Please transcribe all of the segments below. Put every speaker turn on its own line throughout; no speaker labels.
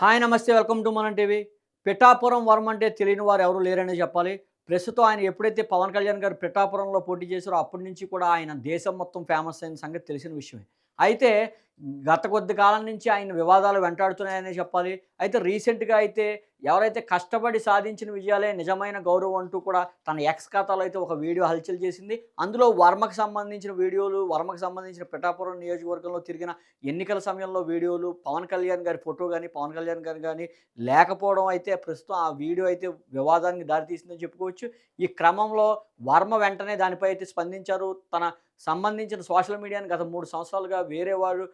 Hi నమస్తే welcome to మన TV. Pithapuram Varma అంటే తెలియని వారు ఎవరు లేరని చెప్పాలి. ప్రస్తుతం ఆయన ఎప్పుడైతే పవన్ కళ్యాణ్ గారు పిఠాపురంలో పోటీ చేశారో అప్పటి నుంచి కూడా ఆయన దేశం మొత్తం ఫేమస్ అయిన సంగతి తెలిసిన విషయమే. అయితే గత కొద్ది కాలం నుంచి ఆయన వివాదాలు వెంటాడుతున్నాయనే చెప్పాలి. అయితే రీసెంట్గా అయితే ఎవరైతే కష్టపడి సాధించిన విజయాలే నిజమైన గౌరవం అంటూ కూడా తన ఎక్స్ ఖాతాలో అయితే ఒక వీడియో హల్చల్ చేసింది. అందులో వర్మకు సంబంధించిన వీడియోలు వర్మకు సంబంధించిన పిఠాపురం నియోజకవర్గంలో తిరిగిన ఎన్నికల సమయంలో వీడియోలు పవన్ కళ్యాణ్ గారి ఫోటో కానీ పవన్ కళ్యాణ్ గారు కానీ లేకపోవడం అయితే ప్రస్తుతం ఆ వీడియో అయితే వివాదానికి దారితీసిందని చెప్పుకోవచ్చు. ఈ క్రమంలో వర్మ వెంటనే దానిపై అయితే స్పందించారు. తన సంబంధించిన సోషల్ మీడియాని గత మూడు సంవత్సరాలుగా వేరే వారు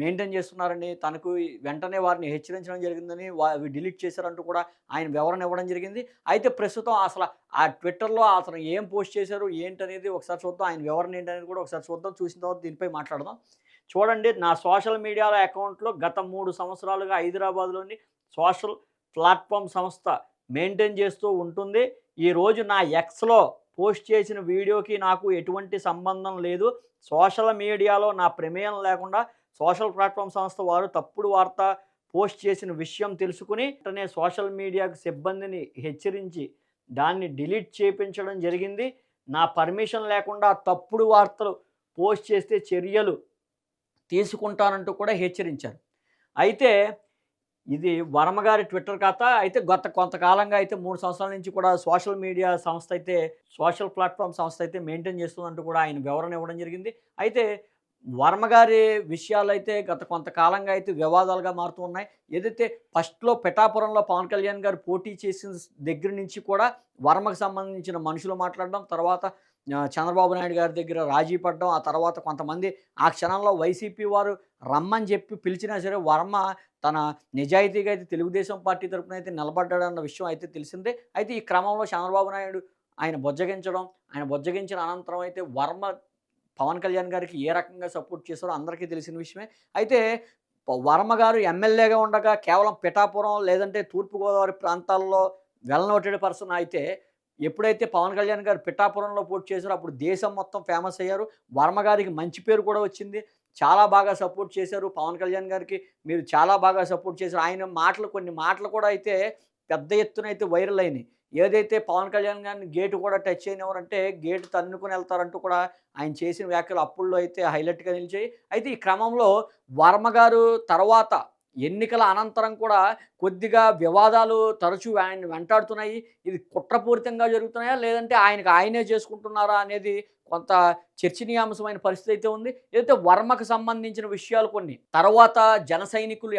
మెయింటైన్ చేస్తున్నారని తనకు వెంటనే వారిని హెచ్చరించడం జరిగిందని అవి డిలీట్ చేశారంటూ కూడా ఆయన వివరణ ఇవ్వడం జరిగింది. అయితే ప్రస్తుతం అసలు ఆ ట్విట్టర్లో అతను ఏం పోస్ట్ చేశారు ఏంటనేది ఒకసారి చూద్దాం. ఆయన వివరణ ఏంటనేది కూడా ఒకసారి చూద్దాం. చూసిన తర్వాత దీనిపై మాట్లాడదాం. చూడండి నా సోషల్ మీడియాల అకౌంట్లో గత మూడు సంవత్సరాలుగా హైదరాబాద్లోని సోషల్ ప్లాట్ఫామ్ సంస్థ మెయింటైన్ చేస్తూ ఉంటుంది. ఈరోజు నా ఎక్స్లో పోస్ట్ చేసిన వీడియోకి నాకు ఎటువంటి సంబంధం లేదు. సోషల్ మీడియాలో నా ప్రమేయం లేకుండా సోషల్ ప్లాట్ఫామ్ సంస్థ వారు తప్పుడు వార్త పోస్ట్ చేసిన విషయం తెలుసుకుని వెంటనే సోషల్ మీడియాకు సిబ్బందిని హెచ్చరించి దాన్ని డిలీట్ చేయించడం జరిగింది. నా పర్మిషన్ లేకుండా తప్పుడు వార్తలు పోస్ట్ చేస్తే చర్యలు తీసుకుంటానంటూ కూడా హెచ్చరించారు. అయితే ఇది వర్మగారి ట్విట్టర్ ఖాతా. అయితే గత కొంతకాలంగా అయితే మూడు సంవత్సరాల నుంచి కూడా సోషల్ మీడియా సంస్థ అయితే సోషల్ ప్లాట్ఫామ్ సంస్థ అయితే మెయింటైన్ చేస్తుందంటూ కూడా ఆయన వివరణ ఇవ్వడం జరిగింది. అయితే వర్మగారి విషయాలు అయితే గత కొంతకాలంగా అయితే వివాదాలుగా మారుతూ ఉన్నాయి. ఏదైతే ఫస్ట్లో పిఠాపురంలో పవన్ కళ్యాణ్ గారు పోటీ చేసిన దగ్గర నుంచి కూడా వర్మకు సంబంధించిన మనుషులు మాట్లాడడం తర్వాత చంద్రబాబు నాయుడు గారి దగ్గర రాజీ పడ్డం ఆ తర్వాత కొంతమంది ఆ క్షణంలో వైసీపీ వారు రమ్మని చెప్పి పిలిచినా సరే వర్మ తన నిజాయితీగా అయితే తెలుగుదేశం పార్టీ తరఫున అయితే నిలబడ్డాడన్న విషయం అయితే తెలిసిందే. అయితే ఈ క్రమంలో చంద్రబాబు నాయుడు ఆయన బొజ్జగించడం ఆయన బొజ్జగించిన అనంతరం అయితే వర్మ పవన్ కళ్యాణ్ గారికి ఏ రకంగా సపోర్ట్ చేశారో అందరికీ తెలిసిన విషయమే. అయితే వర్మ గారు ఎమ్మెల్యేగా ఉండగా కేవలం పిఠాపురం లేదంటే తూర్పుగోదావరి ప్రాంతాల్లో వెల్లనోటెడ్ పర్సన్ అయితే ఎప్పుడైతే పవన్ కళ్యాణ్ గారు పిఠాపురంలో పోటీ చేశారో అప్పుడు దేశం మొత్తం ఫేమస్ అయ్యారు. వర్మ గారికి మంచి పేరు కూడా వచ్చింది. చాలా బాగా సపోర్ట్ చేశారు పవన్ కళ్యాణ్ గారికి. మీరు చాలా బాగా సపోర్ట్ చేశారు. ఆయన మాటలు కొన్ని మాటలు కూడా అయితే పెద్ద ఎత్తున అయితే వైరల్ అయినాయి. ఏదైతే పవన్ కళ్యాణ్ గారిని గేటు కూడా టచ్ అయినవారంటే గేటు తన్నుకుని వెళ్తారంటూ కూడా ఆయన చేసిన వ్యాఖ్యలు అప్పుల్లో అయితే హైలైట్గా నిలిచాయి. అయితే ఈ క్రమంలో వర్మ గారు తర్వాత ఎన్నికల అనంతరం కూడా కొద్దిగా వివాదాలు తరచూ ఆయన వెంటాడుతున్నాయి. ఇది కుట్రపూరితంగా జరుగుతున్నాయా? లేదంటే ఆయనకు ఆయనే చేసుకుంటున్నారా అనేది కొంత చర్చనీయాంశమైన పరిస్థితి అయితే ఉంది. ఏదైతే వర్మకు సంబంధించిన విషయాలు కొన్ని తర్వాత జన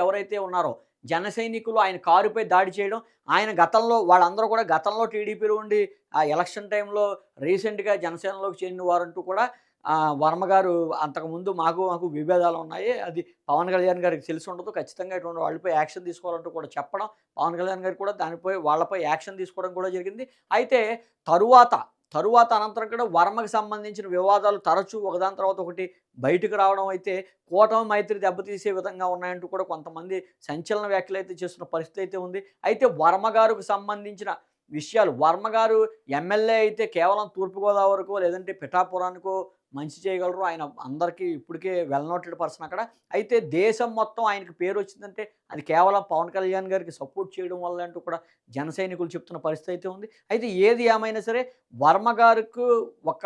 ఎవరైతే ఉన్నారో జన సైనికులు ఆయన కారుపై దాడి చేయడం ఆయన గతంలో వాళ్ళందరూ కూడా గతంలో టీడీపీలో ఉండి ఆ ఎలక్షన్ టైంలో రీసెంట్గా జనసేనలోకి చేరిన వారంటూ కూడా వర్మగారు వర్మ గారు అంతకుముందు మాకు మాకు విభేదాలు ఉన్నాయి. అది పవన్ కళ్యాణ్ గారికి తెలిసి ఉండదు. ఖచ్చితంగా ఇటువంటి వాళ్ళపై యాక్షన్ తీసుకోవాలంటూ కూడా చెప్పడం పవన్ కళ్యాణ్ గారు కూడా దానిపై వాళ్ళపై యాక్షన్ తీసుకోవడం కూడా జరిగింది. అయితే తరువాత తరువాత అనంతరం కూడా వర్మకి సంబంధించిన వివాదాలు తరచూ ఒకదాని తర్వాత ఒకటి బయటకు రావడం అయితే కూటమి మైత్రి దెబ్బతీసే విధంగా ఉన్నాయంటూ కూడా కొంతమంది సంచలన వ్యాఖ్యలు అయితే చేస్తున్న పరిస్థితి అయితే ఉంది. అయితే వర్మ గారికి సంబంధించిన విషయాలు వర్మ గారు ఎమ్మెల్యే అయితే కేవలం తూర్పుగోదావరికో లేదంటే పిఠాపురానికో మంచి చేయగలరు. ఆయన అందరికీ ఇప్పటికే వెల్ నోటెడ్ పర్సన్ అక్కడ. అయితే దేశం మొత్తం ఆయనకి పేరు వచ్చిందంటే అది కేవలం పవన్ కళ్యాణ్ గారికి సపోర్ట్ చేయడం వల్ల అంటూ కూడా జన సైనికులు చెప్తున్న పరిస్థితి అయితే ఉంది. అయితే ఏది ఏమైనా సరే వర్మ గారికి ఒక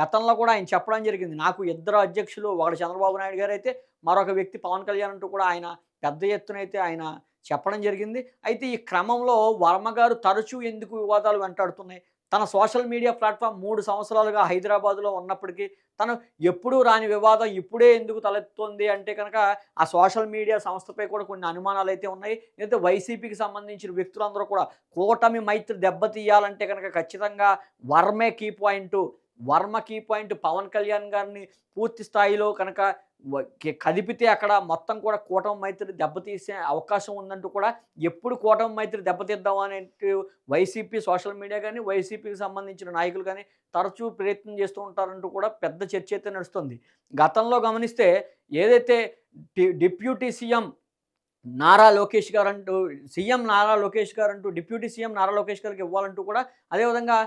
గతంలో కూడా ఆయన చెప్పడం జరిగింది. నాకు ఇద్దరు అధ్యక్షులు ఒకడు చంద్రబాబు నాయుడు గారు అయితే మరొక వ్యక్తి పవన్ కళ్యాణ్ అంటూ కూడా ఆయన పెద్ద ఎత్తున అయితే ఆయన చెప్పడం జరిగింది. అయితే ఈ క్రమంలో వర్మ గారు తరచూ ఎందుకు వివాదాలు వెంటాడుతున్నాయి? తన సోషల్ మీడియా ప్లాట్ఫామ్ మూడు సంవత్సరాలుగా హైదరాబాద్లో ఉన్నప్పటికీ తను ఎప్పుడూ రాని వివాదం ఇప్పుడే ఎందుకు తలెత్తుంది అంటే కనుక ఆ సోషల్ మీడియా సంస్థపై కూడా కొన్ని అనుమానాలు అయితే ఉన్నాయి. అయితే వైసీపీకి సంబంధించిన వ్యక్తులందరూ కూడా కూటమి మైత్రి దెబ్బతీయాలంటే కనుక ఖచ్చితంగా వర్మే key point Varma key point Pawan Kalyan గారిని పూర్తి స్థాయిలో కనుక కదిపితే అక్కడ మొత్తం కూడా కూటమి మైత్రి దెబ్బతీసే అవకాశం ఉందంటూ కూడా ఎప్పుడు కూటమి మైత్రి దెబ్బతీద్దాం అనే వైసీపీ సోషల్ మీడియా కానీ వైసీపీకి సంబంధించిన నాయకులు కానీ తరచూ ప్రయత్నం చేస్తూ ఉంటారంటూ కూడా పెద్ద చర్చ అయితే నడుస్తుంది. గతంలో గమనిస్తే ఏదైతే డిప్యూటీ సీఎం నారా లోకేష్ గారు అంటూ సీఎం నారా లోకేష్ గారు అంటూ డిప్యూటీ సీఎం నారా లోకేష్ గారికి ఇవ్వాలంటూ కూడా అదేవిధంగా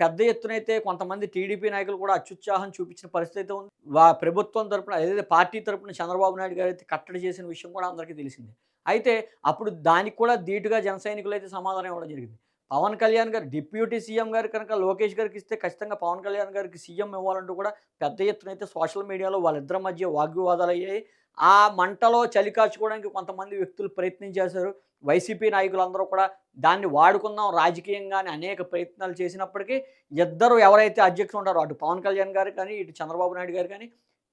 పెద్ద ఎత్తున అయితే కొంతమంది టీడీపీ నాయకులు కూడా అత్యుత్సాహం చూపించిన పరిస్థితి అయితే ఉంది. వా ప్రభుత్వం తరపున ఏదైతే పార్టీ తరపున చంద్రబాబు నాయుడు గారు అయితే కట్టడి చేసిన విషయం కూడా అందరికీ తెలిసిందే. అయితే అప్పుడు దానికి కూడా ధీటుగా జన అయితే సమాధానం ఇవ్వడం జరిగింది. పవన్ కళ్యాణ్ గారు డిప్యూటీ సీఎం గారు కనుక లోకేష్ గారికి ఇస్తే ఖచ్చితంగా పవన్ కళ్యాణ్ గారికి సీఎం ఇవ్వాలంటూ కూడా పెద్ద ఎత్తున అయితే సోషల్ మీడియాలో వాళ్ళిద్దరి మధ్య వాగ్వివాదాలు అయ్యాయి. ఆ మంటలో చలి కాచుకోవడానికి కొంతమంది వ్యక్తులు ప్రయత్నం చేశారు. వైసీపీ నాయకులందరూ కూడా దాన్ని వాడుకుందాం రాజకీయంగానే అనేక ప్రయత్నాలు చేసినప్పటికీ ఇద్దరు ఎవరైతే అధ్యక్షులు ఉంటారో అటు పవన్ కళ్యాణ్ గారు కానీ ఇటు చంద్రబాబు నాయుడు గారు కానీ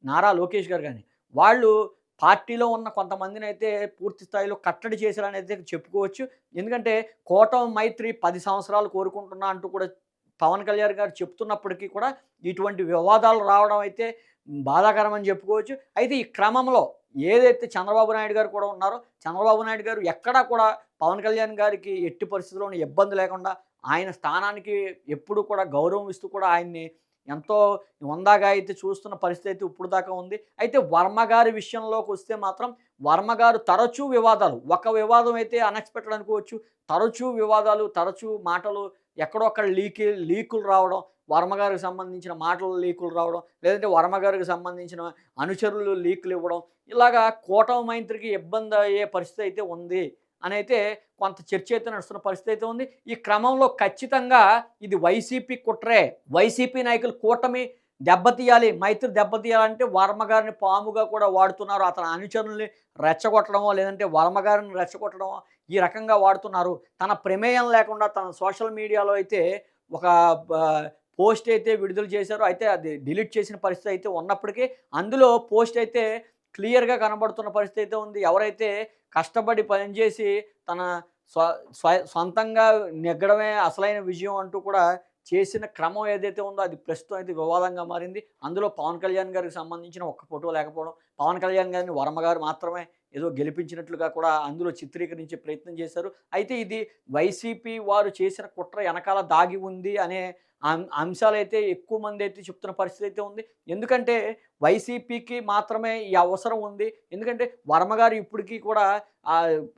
నారా లోకేష్ గారు కానీ వాళ్ళు పార్టీలో ఉన్న కొంతమందిని అయితే పూర్తి స్థాయిలో కట్టడి చేశారని అయితే చెప్పుకోవచ్చు. ఎందుకంటే కోటం మైత్రి పది సంవత్సరాలు కోరుకుంటున్నా అంటూ కూడా పవన్ కళ్యాణ్ గారు చెప్తున్నప్పటికీ కూడా ఇటువంటి వివాదాలు రావడం అయితే బాధాకరమని చెప్పుకోవచ్చు. అయితే ఈ క్రమంలో ఏదైతే చంద్రబాబు నాయుడు గారు కూడా ఉన్నారో చంద్రబాబు నాయుడు గారు ఎక్కడా కూడా పవన్ కళ్యాణ్ గారికి ఎట్టి పరిస్థితుల్లోనూ ఇబ్బంది లేకుండా ఆయన స్థానానికి ఎప్పుడు కూడా గౌరవం ఇస్తూ కూడా ఆయన్ని ఎంతో వందాగా అయితే చూస్తున్న పరిస్థితి అయితే ఇప్పుడు దాకా ఉంది. అయితే వర్మ గారి విషయంలోకి వస్తే మాత్రం వర్మ గారు తరచూ వివాదాలు ఒక వివాదం అయితే అన్ఎక్స్పెక్టెడ్ అనుకోవచ్చు. తరచూ వివాదాలు తరచూ మాటలు ఎక్కడో అక్కడ లీకి లీకులు రావడం వర్మగారికి సంబంధించిన మాటలు లీకులు రావడం లేదంటే వర్మగారికి సంబంధించిన అనుచరులు లీకులు ఇవ్వడం ఇలాగా కూటమి మైత్రికి ఇబ్బంది అయ్యే పరిస్థితి అయితే ఉంది. అని అయితే కొంత చర్చ అయితే నడుస్తున్న పరిస్థితి అయితే ఉంది. ఈ క్రమంలో ఖచ్చితంగా ఇది వైసీపీ కుట్రే. వైసీపీ నాయకులు కూటమి దెబ్బతీయాలి మైత్రి దెబ్బతీయాలంటే వర్మగారిని పాముగా కూడా వాడుతున్నారు. అతని అనుచరుల్ని రెచ్చగొట్టడమో లేదంటే వర్మగారిని రెచ్చగొట్టడమో ఈ రకంగా వాడుతున్నారు. తన ప్రమేయం లేకుండా తన సోషల్ మీడియాలో అయితే ఒక పోస్ట్ అయితే విడుదల చేశారు అయితే అది డిలీట్ చేసిన పరిస్థితి అయితే ఉన్నప్పటికీ అందులో పోస్ట్ అయితే క్లియర్గా కనబడుతున్న పరిస్థితి అయితే ఉంది. ఎవరైతే కష్టపడి పనిచేసి తన స్వ స్వ- సొంతంగా నెగ్గడమే అసలైన విజయం అంటూ కూడా చేసిన క్రమం ఏదైతే ఉందో అది ప్రస్తుతం అయితే వివాదంగా మారింది. అందులో పవన్ కళ్యాణ్ గారికి సంబంధించిన ఒక్క ఫోటో లేకపోవడం పవన్ కళ్యాణ్ గారిని వర్మ గారు మాత్రమే ఏదో గెలిపించినట్లుగా కూడా అందులో చిత్రీకరించే ప్రయత్నం చేశారు. అయితే ఇది వైసీపీ వారు చేసిన కుట్ర వెనకాల దాగి ఉంది అనే అం- అంశాలైతే ఎక్కువ మంది అయితే చెప్తున్న పరిస్థితి అయితే ఉంది. ఎందుకంటే వైసీపీకి మాత్రమే ఈ అవసరం ఉంది. ఎందుకంటే వర్మ గారు ఇప్పటికీ కూడా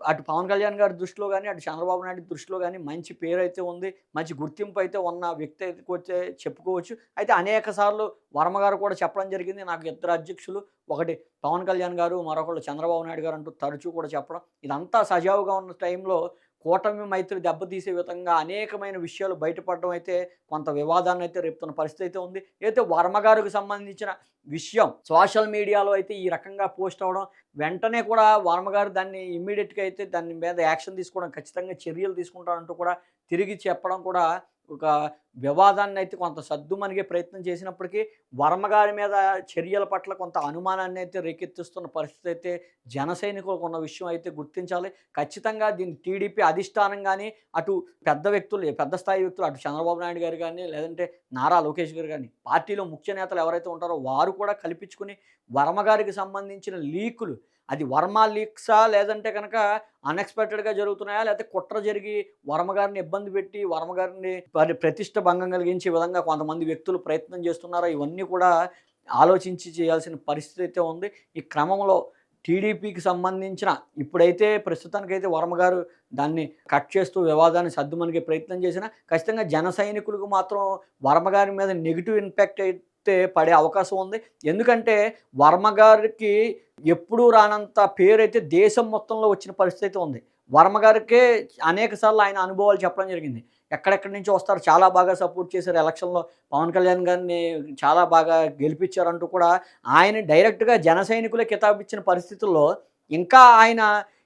అటు పవన్ కళ్యాణ్ గారి దృష్టిలో కానీ అటు చంద్రబాబు నాయుడు దృష్టిలో కానీ మంచి పేరు అయితే ఉంది. మంచి గుర్తింపు అయితే ఉన్న వ్యక్తి అయితే వచ్చే చెప్పుకోవచ్చు. అయితే అనేక సార్లు వర్మ గారు కూడా చెప్పడం జరిగింది. నాకు ఇద్దరు అధ్యక్షులు ఒకటి పవన్ కళ్యాణ్ గారు మరొకళ్ళు చంద్రబాబు నాయుడు గారు అంటూ తరచూ కూడా చెప్పడం. ఇదంతా సజావుగా ఉన్న టైంలో కూటమి మైత్రి దెబ్బతీసే విధంగా అనేకమైన విషయాలు బయటపడడం అయితే కొంత వివాదాన్ని అయితే రేపుతున్న పరిస్థితి అయితే ఉంది. అయితే వర్మగారికి సంబంధించిన విషయం సోషల్ మీడియాలో అయితే ఈ రకంగా పోస్ట్ అవ్వడం వెంటనే కూడా వర్మగారు దాన్ని ఇమ్మీడియట్గా అయితే దాని మీద యాక్షన్ తీసుకోవడం ఖచ్చితంగా చర్యలు తీసుకుంటారంటూ కూడా తిరిగి చెప్పడం కూడా ఒక వివాదాన్ని అయితే కొంత సద్దుమనిగే ప్రయత్నం చేసినప్పటికీ వర్మ గారి మీద చర్యల పట్ల కొంత అనుమానాన్ని అయితే రేకెత్తిస్తున్న పరిస్థితి అయితే జనసైనికులకు ఉన్న విషయం అయితే గుర్తించాలి. ఖచ్చితంగా దీన్ని టీడీపీ అధిష్టానం కానీ అటు పెద్ద వ్యక్తులు పెద్ద స్థాయి వ్యక్తులు అటు చంద్రబాబు నాయుడు గారు కానీ లేదంటే నారా లోకేష్ గారు కానీ పార్టీలో ముఖ్య నేతలు ఎవరైతే ఉంటారో వారు కూడా కల్పించుకుని వర్మగారికి సంబంధించిన లీకులు అది వర్మ లీక్సా లేదంటే కనుక అన్ఎక్స్పెక్టెడ్గా జరుగుతున్నాయా? లేకపోతే కుట్ర జరిగి వర్మ గారిని ఇబ్బంది పెట్టి వర్మ గారిని ప్రతిష్ట భంగం కలిగించే విధంగా కొంతమంది వ్యక్తులు ప్రయత్నం చేస్తున్నారు. ఇవన్నీ కూడా ఆలోచించి చేయాల్సిన పరిస్థితి అయితే ఉంది. ఈ క్రమంలో టీడీపీకి సంబంధించిన ఇప్పుడైతే ప్రస్తుతానికైతే వర్మ గారు దాన్ని కట్ చేస్తూ వివాదాన్ని సర్దుమనిగే ప్రయత్నం చేసినా ఖచ్చితంగా జన సైనికులకు మాత్రం వర్మ గారి మీద నెగిటివ్ ఇంపాక్ట్ అయితే పడే అవకాశం ఉంది. ఎందుకంటే వర్మ గారికి ఎప్పుడూ రానంత పేరైతే దేశం మొత్తంలో వచ్చిన పరిస్థితి అయితే ఉంది. వర్మ గారికే అనేక సార్లు ఆయన అనుభవాలు చెప్పడం జరిగింది. ఎక్కడెక్కడి నుంచి వస్తారు? చాలా బాగా సపోర్ట్ చేశారు. ఎలక్షన్లో పవన్ కళ్యాణ్ గారిని చాలా బాగా గెలిపించారంటూ కూడా ఆయన డైరెక్ట్గా జన సైనికులే కితాబిచ్చిన పరిస్థితుల్లో ఇంకా ఆయన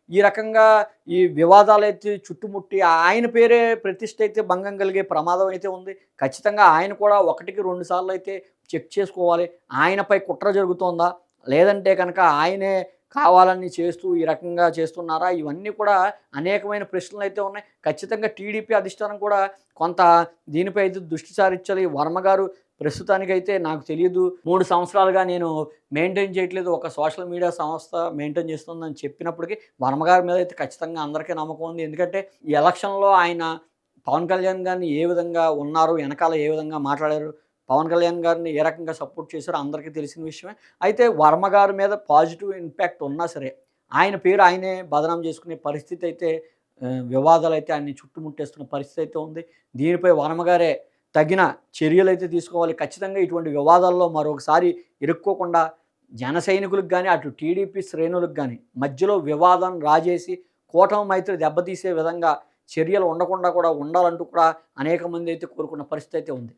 ఈ రకంగా ఈ వివాదాలు అయితే చుట్టుముట్టి ఆయన పేరే ప్రతిష్ట అయితే భంగం కలిగే ప్రమాదం అయితే ఉంది. ఖచ్చితంగా ఆయన కూడా ఒకటికి రెండు సార్లు అయితే చెక్ చేసుకోవాలి. ఆయనపై కుట్ర జరుగుతోందా? లేదంటే కనుక ఆయనే కావాలని చేస్తూ ఈ రకంగా చేస్తున్నారా? ఇవన్నీ కూడా అనేకమైన ప్రశ్నలు అయితే ఉన్నాయి. ఖచ్చితంగా టీడీపీ అధిష్టానం కూడా కొంత దీనిపై అయితే దృష్టి సారించాలి. వర్మ గారు ప్రస్తుతానికైతే నాకు తెలియదు మూడు సంవత్సరాలుగా నేను మెయింటైన్ చేయట్లేదు. ఒక సోషల్ మీడియా సంస్థ మెయింటైన్ చేస్తుందని చెప్పినప్పటికీ వర్మగారి మీద అయితే ఖచ్చితంగా అందరికీ నమ్మకం ఉంది. ఎందుకంటే ఈ ఎలక్షన్లో ఆయన పవన్ కళ్యాణ్ గారిని ఏ విధంగా ఉన్నారు వెనకాల ఏ విధంగా మాట్లాడారు పవన్ కళ్యాణ్ గారిని ఏ రకంగా సపోర్ట్ చేశారో అందరికీ తెలిసిన విషయమే. అయితే వర్మ గారి మీద పాజిటివ్ ఇంపాక్ట్ ఉన్నా సరే ఆయన పేరు ఆయనే బదనాం చేసుకునే పరిస్థితి అయితే వివాదాలు అయితే ఆయన్ని చుట్టుముట్టేస్తున్న పరిస్థితి అయితే ఉంది. దీనిపై వర్మగారే తగిన చర్యలు అయితే తీసుకోవాలి. ఖచ్చితంగా ఇటువంటి వివాదాల్లో మరొకసారి ఇరుక్కోకుండా జన సైనికులకు కానీ అటు టీడీపీ శ్రేణులకు కానీ మధ్యలో వివాదం రాజేసి కూటమి మైత్రి దెబ్బతీసే విధంగా చర్యలు ఉండకుండా కూడా ఉండాలంటూ కూడా అనేక మంది అయితే కోరుకున్న పరిస్థితి అయితే ఉంది.